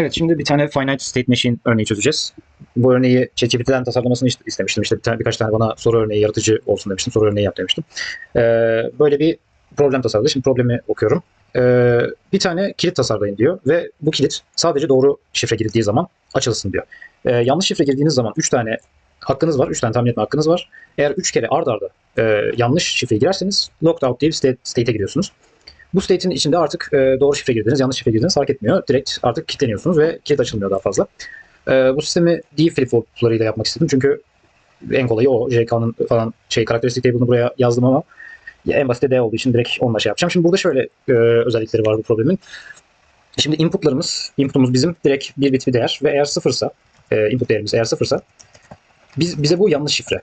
Evet şimdi bir tane finite state machine örneği çözeceğiz. Bu örneği ChatGPT'den tasarlamasını ist- istemiştim. İşte bir tane, birkaç tane bana soru örneği yaratıcı olsun demiştim. Soru örneği yap demiştim. Ee, böyle bir problem tasarladı. Şimdi problemi okuyorum. Ee, bir tane kilit tasarlayın diyor ve bu kilit sadece doğru şifre girildiği zaman açılsın diyor. Ee, yanlış şifre girdiğiniz zaman 3 tane hakkınız var. 3 tane tahmin etme hakkınız var. Eğer 3 kere ard arda e, yanlış şifreyi girerseniz locked out diye bir state, state'e giriyorsunuz. Bu state'in içinde artık e, doğru şifre girdiniz, yanlış şifre girdiniz fark etmiyor. Direkt artık kilitleniyorsunuz ve kilit açılmıyor daha fazla. E, bu sistemi D flip-floplarıyla yapmak istedim çünkü en kolayı o. JK'nın falan şey karakteristik table'ını buraya yazdım ama ya en basit de D olduğu için direkt onunla şey yapacağım. Şimdi burada şöyle e, özellikleri var bu problemin. Şimdi inputlarımız, inputumuz bizim direkt bir bit bir değer ve eğer sıfırsa, e, input değerimiz eğer sıfırsa biz, bize bu yanlış şifre.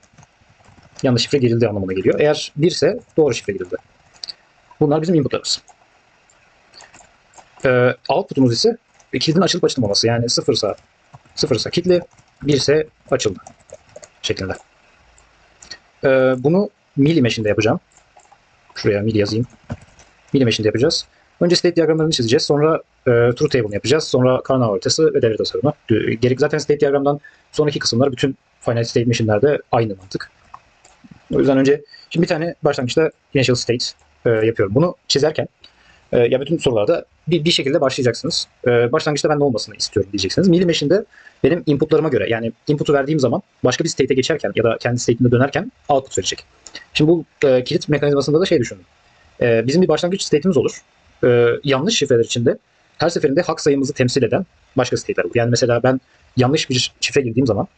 Yanlış şifre girildi anlamına geliyor. Eğer birse doğru şifre girildi. Bunlar bizim inputlarımız. Ee, output'umuz ise kilidin açılıp açılmaması. Yani sıfırsa sıfırsa kilitli, birse açıldı şeklinde. Ee, bunu milli machine'de yapacağım. Şuraya milli yazayım. Milli machine'de yapacağız. Önce state diyagramlarını çizeceğiz. Sonra e, truth table'ını yapacağız. Sonra karnağı haritası ve devre tasarımı. Gerek zaten state diyagramdan sonraki kısımlar bütün finite state machine'lerde aynı mantık. O yüzden önce şimdi bir tane başlangıçta initial state e, yapıyorum. Bunu çizerken e, ya bütün sorularda bir, bir şekilde başlayacaksınız. E, başlangıçta ben ne olmasını istiyorum diyeceksiniz. Milli Machine'de benim inputlarıma göre yani input'u verdiğim zaman başka bir state'e geçerken ya da kendi state'inde dönerken output verecek. Şimdi bu e, kilit mekanizmasında da şey düşündüm. E, bizim bir başlangıç state'imiz olur. E, yanlış şifreler içinde her seferinde hak sayımızı temsil eden başka state'ler olur. Yani mesela ben yanlış bir şifre girdiğim zaman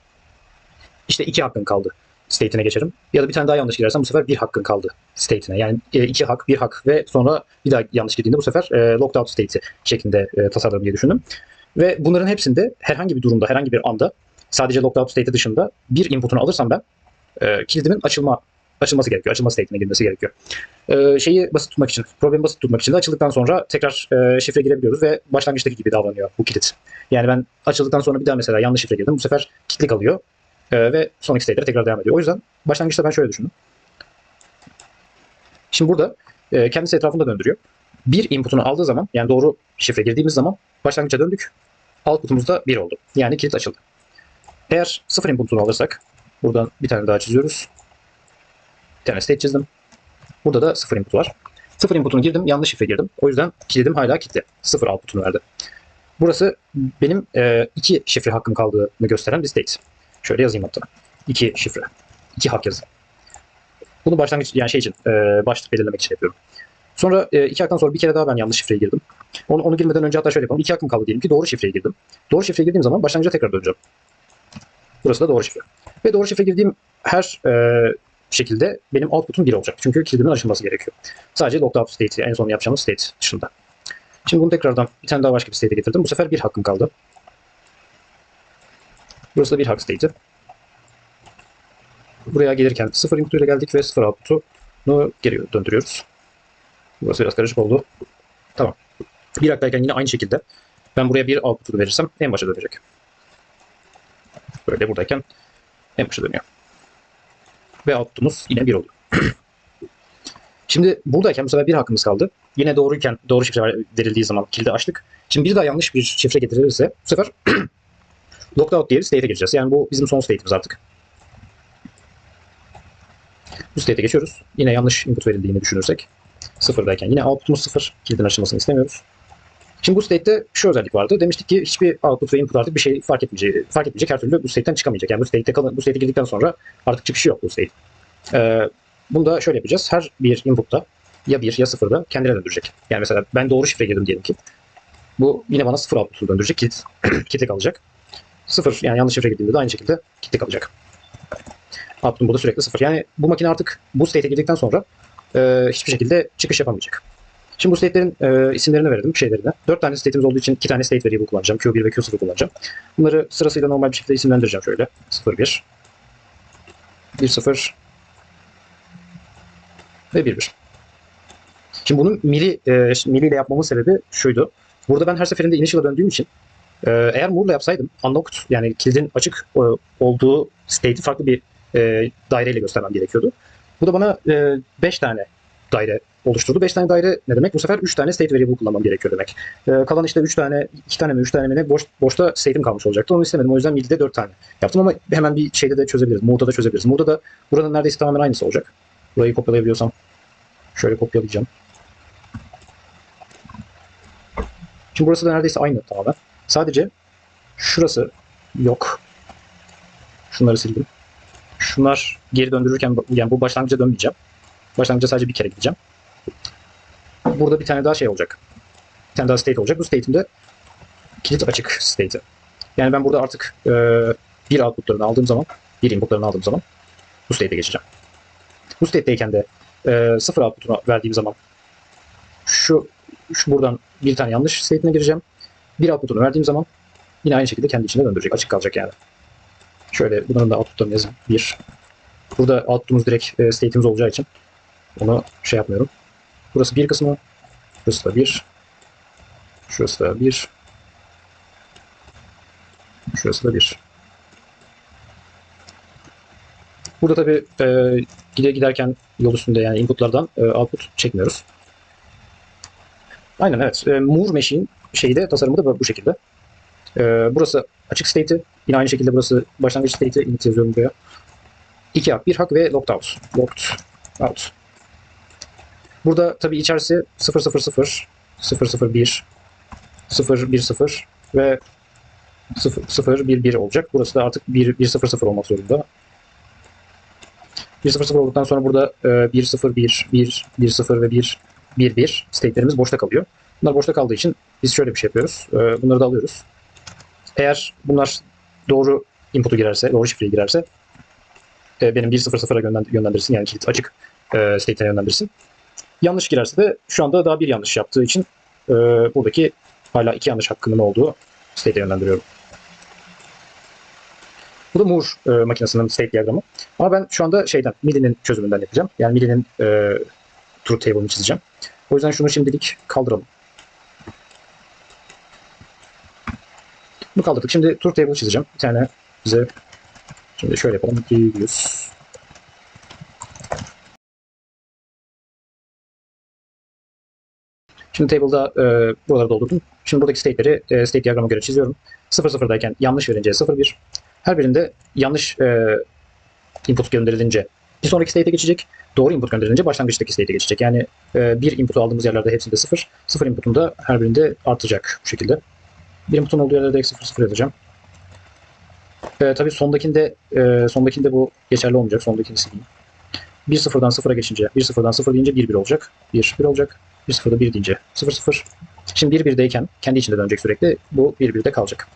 işte iki hakkın kaldı state'ine geçerim. Ya da bir tane daha yanlış girersem bu sefer bir hakkın kaldı state'ine. Yani e, iki hak, bir hak ve sonra bir daha yanlış girdiğinde bu sefer e, locked out state'i şeklinde e, tasarlarım diye düşündüm. Ve bunların hepsinde herhangi bir durumda, herhangi bir anda sadece locked out state'i dışında bir input'unu alırsam ben e, kilidimin açılma açılması gerekiyor. Açılma state'ine girmesi gerekiyor. E, şeyi basit tutmak için, problemi basit tutmak için de açıldıktan sonra tekrar e, şifre girebiliyoruz ve başlangıçtaki gibi davranıyor bu kilit. Yani ben açıldıktan sonra bir daha mesela yanlış şifre girdim. Bu sefer kilitli kalıyor. Ee, ve sonraki state'lere tekrar devam ediyor. O yüzden başlangıçta ben şöyle düşündüm. Şimdi burada e, kendisi etrafında döndürüyor. Bir input'unu aldığı zaman yani doğru şifre girdiğimiz zaman başlangıça döndük. Output'umuz da 1 oldu. Yani kilit açıldı. Eğer sıfır input'unu alırsak buradan bir tane daha çiziyoruz. Bir tane state çizdim. Burada da sıfır input var. Sıfır input'unu girdim. Yanlış şifre girdim. O yüzden kilidim hala kilitli. Sıfır output'unu verdi. Burası benim e, iki şifre hakkım kaldığını gösteren bir state. Şöyle yazayım hatta. İki şifre. İki hak yazı. Bunu başlangıç yani şey için e, başlık belirlemek için yapıyorum. Sonra e, iki haktan sonra bir kere daha ben yanlış şifreye girdim. Onu, onu girmeden önce hatta şöyle yapalım. İki hakkım kaldı diyelim ki doğru şifreye girdim. Doğru şifreye girdiğim zaman başlangıca tekrar döneceğim. Burası da doğru şifre. Ve doğru şifre girdiğim her e, şekilde benim output'um 1 olacak. Çünkü kilidimin açılması gerekiyor. Sadece locked out state'i en son yapacağımız state dışında. Şimdi bunu tekrardan bir tane daha başka bir state'e getirdim. Bu sefer bir hakkım kaldı. Burası da bir state'i. Buraya gelirken sıfır input ile geldik ve sıfır output'unu geri döndürüyoruz. Burası biraz karışık oldu. Tamam. Bir haktayken yine aynı şekilde ben buraya bir output'u verirsem en başa dönecek. Böyle buradayken en başa dönüyor. Ve output'umuz yine bir oldu. Şimdi buradayken bu sefer bir hakkımız kaldı. Yine doğruyken doğru şifre verildiği zaman kilidi açtık. Şimdi bir daha yanlış bir şifre getirilirse bu sefer locked out diye bir state'e gireceğiz. Yani bu bizim son state'imiz artık. Bu state'e geçiyoruz. Yine yanlış input verildiğini düşünürsek. Sıfırdayken yine output'umuz sıfır. Kilidin açılmasını istemiyoruz. Şimdi bu state'te şu özellik vardı. Demiştik ki hiçbir output ve input artık bir şey fark etmeyecek. Fark etmeyecek her türlü bu state'ten çıkamayacak. Yani bu state'te kalın, bu state'e girdikten sonra artık çıkışı yok bu state. Ee, bunu da şöyle yapacağız. Her bir input'ta ya bir ya sıfırda kendine döndürecek. Yani mesela ben doğru şifre girdim diyelim ki. Bu yine bana sıfır output'u döndürecek. Kilit, kilitli kalacak. Sıfır yani yanlış şifre girdiğimde de aynı şekilde kilitli kalacak. Output'um burada sürekli sıfır. Yani bu makine artık bu state'e girdikten sonra e, hiçbir şekilde çıkış yapamayacak. Şimdi bu state'lerin e, isimlerini verelim şeylerine. Dört tane state'imiz olduğu için iki tane state variable kullanacağım. Q1 ve Q0 kullanacağım. Bunları sırasıyla normal bir şekilde isimlendireceğim şöyle. 0, 1, 1, 0 ve 1, 1. Şimdi bunun mili, e, mili ile yapmamın sebebi şuydu. Burada ben her seferinde initial'a döndüğüm için e, eğer Moore'la yapsaydım unlocked yani kilidin açık e, olduğu state'i farklı bir e, daireyle göstermem gerekiyordu. Bu da bana 5 tane daire oluşturdu. 5 tane daire ne demek? Bu sefer 3 tane state variable kullanmam gerekiyor demek. Ee, kalan işte 3 tane, 2 tane mi 3 tane mi ne boş, boşta state'im kalmış olacaktı. Onu istemedim. O yüzden mid'de 4 tane yaptım ama hemen bir şeyde de çözebiliriz. Mood'da da çözebiliriz. Mood'da da buranın neredeyse tamamen aynısı olacak. Burayı kopyalayabiliyorsam şöyle kopyalayacağım. Şimdi burası da neredeyse aynı tamamen. Sadece şurası yok. Şunları sildim. Şunlar geri döndürürken yani bu başlangıca dönmeyeceğim. Başlangıca sadece bir kere gideceğim. Burada bir tane daha şey olacak. Bir tane daha state olacak. Bu state'imde kilit açık state'i. Yani ben burada artık e, bir outputlarını aldığım zaman, bir inputlarını aldığım zaman bu state'e geçeceğim. Bu state'deyken de e, sıfır output'unu verdiğim zaman şu, şu buradan bir tane yanlış state'ine gireceğim. Bir output'unu verdiğim zaman yine aynı şekilde kendi içinde döndürecek. Açık kalacak yani. Şöyle bunların da output'larını yazayım. Bir. Burada output'umuz direkt e, state'imiz olacağı için onu şey yapmıyorum. Burası bir kısmı. Burası da bir. Şurası da bir. Şurası da bir. Burada tabi e, gide giderken yol üstünde yani inputlardan e, output çekmiyoruz. Aynen evet. E, Moore Machine şeyi de tasarımı da bu şekilde. E, burası açık state'i. Yine aynı şekilde burası başlangıç state'i. Init yazıyorum buraya. İki hak, bir hak ve locked out. Locked out. Burada tabii içerisi 000, 001, 010 ve 0011 olacak. Burası da artık 100 olmak zorunda. 100 olduktan sonra burada e, 101, 1, 10 ve 1, 11 state'lerimiz boşta kalıyor. Bunlar boşta kaldığı için biz şöyle bir şey yapıyoruz. E, bunları da alıyoruz. Eğer bunlar doğru input'u girerse, doğru şifreyi girerse e, benim 1.0.0'a yönlendirsin yani kilit açık e, state'ine yönlendirsin. Yanlış girerse de şu anda daha bir yanlış yaptığı için e, buradaki hala iki yanlış hakkının olduğu state'e yönlendiriyorum. Bu da Moore e, makinesinin state diyagramı. Ama ben şu anda şeyden, Milli'nin çözümünden yapacağım. Yani Milli'nin e, truth table'ını çizeceğim. O yüzden şunu şimdilik kaldıralım. Bunu kaldırdık. Şimdi truth table çizeceğim. Bir tane bize şimdi şöyle yapalım. 200 Şimdi table'da e, buraları doldurdum. Şimdi buradaki state'leri e, state diyagramına göre çiziyorum. 0 0'dayken yanlış verince 0 1. Her birinde yanlış e, input gönderilince bir sonraki state'e geçecek. Doğru input gönderilince başlangıçtaki state'e geçecek. Yani e, bir input aldığımız yerlerde hepsinde 0. 0 input'un da her birinde artacak bu şekilde. Bir input'un olduğu yerlerde eksi 0 0 yazacağım. E, tabii sondakinde e, sondakinde bu geçerli olmayacak. Sondakini sileyim. 1 0'dan 0'a geçince 1 0'dan 0 deyince 1 1 olacak. 1 1 olacak. 1 0'da 1 deyince 0 0. Şimdi 1 1'deyken kendi içinde dönecek sürekli. Bu 1 1'de kalacak.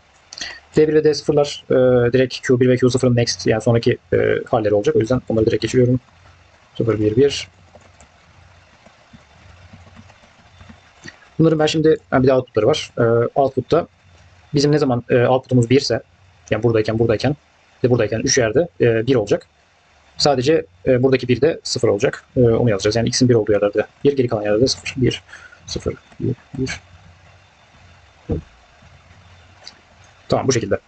D1 ve D0'lar e, direkt Q1 ve Q0'ın next yani sonraki e, halleri olacak. O yüzden onları direkt geçiriyorum. 0 1 1. Bunların ben şimdi yani bir de outputları var. E, output'ta bizim ne zaman e, output'umuz 1 ise yani buradayken buradayken ve buradayken 3 yerde e, 1 olacak. Sadece e, buradaki 1 de 0 olacak. E, onu yazacağız. Yani x'in 1 olduğu yerlerde 1, geri kalan yerlerde 0, 1, 0, 1, 1. Tamam bu şekilde.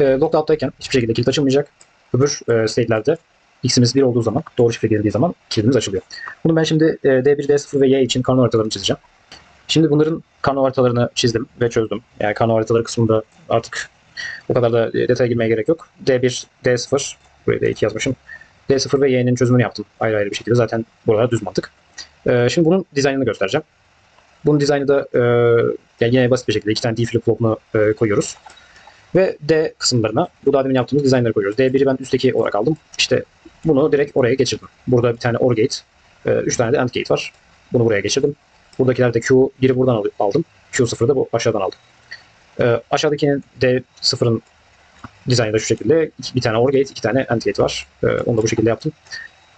E, logout'tayken hiçbir şekilde kilit açılmayacak. Öbür e, state'lerde x'imiz 1 olduğu zaman, doğru şifre girildiği zaman kilidimiz açılıyor. Bunu ben şimdi e, D1, D0 ve Y için karno haritalarını çizeceğim. Şimdi bunların karno haritalarını çizdim ve çözdüm. Yani karno haritaları kısmında artık o kadar da detaya girmeye gerek yok. D1, D0, buraya D2 yazmışım. D0 ve Y'nin çözümünü yaptım ayrı ayrı bir şekilde. Zaten buralar düz mantık. Ee, şimdi bunun dizaynını göstereceğim. Bunun dizaynı da e, yani yine basit bir şekilde iki tane D flip flop'unu e, koyuyoruz. Ve D kısımlarına bu daha demin yaptığımız dizaynları koyuyoruz. D1'i ben üstteki olarak aldım. İşte bunu direkt oraya geçirdim. Burada bir tane OR gate, e, üç tane de AND gate var. Bunu buraya geçirdim. Buradakiler de Q1'i buradan aldım. Q0'ı da bu aşağıdan aldım. E, aşağıdakinin D0'ın dizaynı da şu şekilde. Bir tane OR gate, iki tane AND gate var. E, onu da bu şekilde yaptım.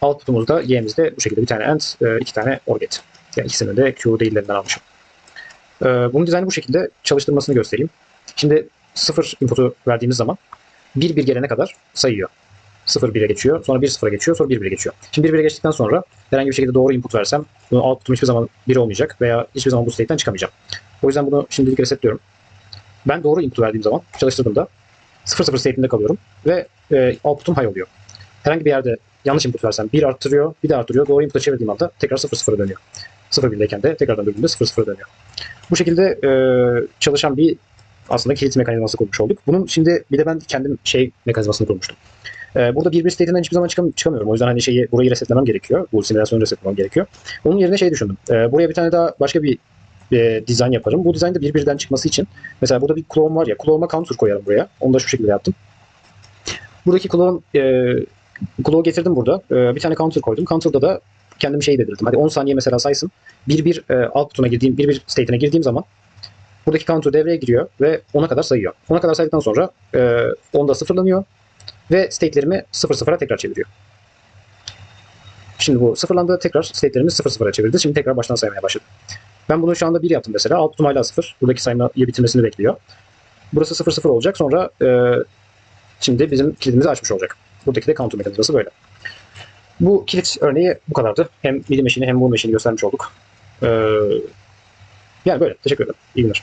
Output'umuzda Y'mizde bu şekilde bir tane AND, e, iki tane OR gate. Yani ikisini de Q değillerinden almışım. E, bunun dizaynı bu şekilde çalıştırmasını göstereyim. Şimdi sıfır input'u verdiğimiz zaman 1 1 gelene kadar sayıyor. 0 1'e geçiyor, sonra 1 0'a geçiyor, sonra 1 1'e geçiyor. Şimdi 1 1'e geçtikten sonra herhangi bir şekilde doğru input versem bunun output'um hiçbir zaman 1 olmayacak veya hiçbir zaman bu state'den çıkamayacağım. O yüzden bunu şimdilik resetliyorum. Ben doğru input verdiğim zaman çalıştırdığımda 0 0 state'inde kalıyorum ve e, output'um high oluyor. herhangi bir yerde yanlış input versem 1 arttırıyor, bir de arttırıyor. Doğru input'a çevirdiğim anda tekrar 0 0'a dönüyor. 0 1'deyken de tekrardan döndüğümde 0 0'a dönüyor. Bu şekilde e, çalışan bir aslında kilit mekanizması kurmuş olduk. Bunun şimdi bir de ben kendim şey mekanizmasını kurmuştum. E, burada bir state'inden hiçbir zaman çıkam- çıkamıyorum. O yüzden hani şeyi burayı resetlemem gerekiyor. Bu simülasyonu resetlemem gerekiyor. Onun yerine şey düşündüm. E, buraya bir tane daha başka bir e, dizayn yaparım. Bu dizaynda bir birden çıkması için mesela burada bir clone var ya. Clone'a counter koyarım buraya. Onu da şu şekilde yaptım. Buradaki clone e, clone getirdim burada. E, bir tane counter koydum. Counter'da da kendim şey belirledim. Hadi 10 saniye mesela saysın. Bir bir e, output'una girdiğim, bir bir state'ine girdiğim zaman buradaki counter devreye giriyor ve 10'a kadar sayıyor. 10'a kadar saydıktan sonra e, 10'da sıfırlanıyor ve state'lerimi 0-0'a tekrar çeviriyor. Şimdi bu sıfırlandı tekrar state'lerimi 0-0'a çevirdi. Şimdi tekrar baştan saymaya başladı. Ben bunu şu anda 1 yaptım mesela. Output'um hala 0. Buradaki saymayı bitirmesini bekliyor. Burası 0-0 olacak. Sonra e, şimdi bizim kilidimizi açmış olacak. Buradaki de counter mekanizması böyle. Bu kilit örneği bu kadardı. Hem MIDI meşini hem bu meşini göstermiş olduk. Ee, yani böyle. Teşekkür ederim. İyi günler.